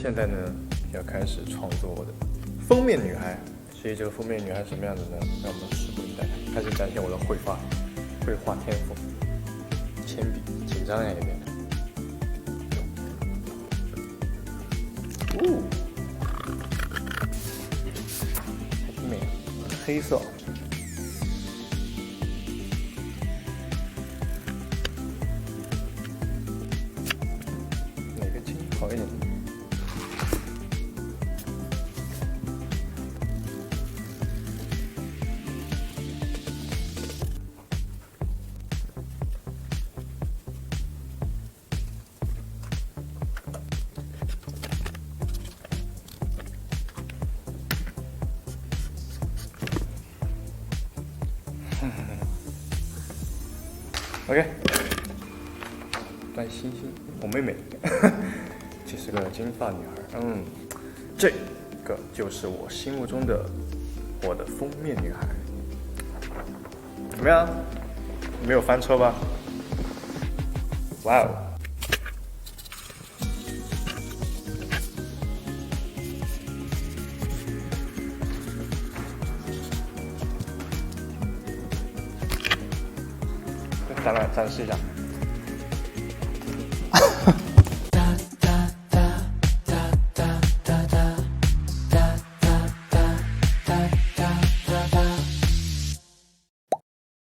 现在呢，要开始创作我的封面女孩。至于这个封面女孩什么样子呢？让我们拭目以待，开始展现我的绘画绘画天赋。铅笔，紧张呀有点。哦，还挺美，黑色。哪个轻好一点 OK，段星星，我妹妹，这是个金发女孩。嗯，这个就是我心目中的我的封面女孩。怎么样？没有翻车吧？哇哦！咱来展示一下。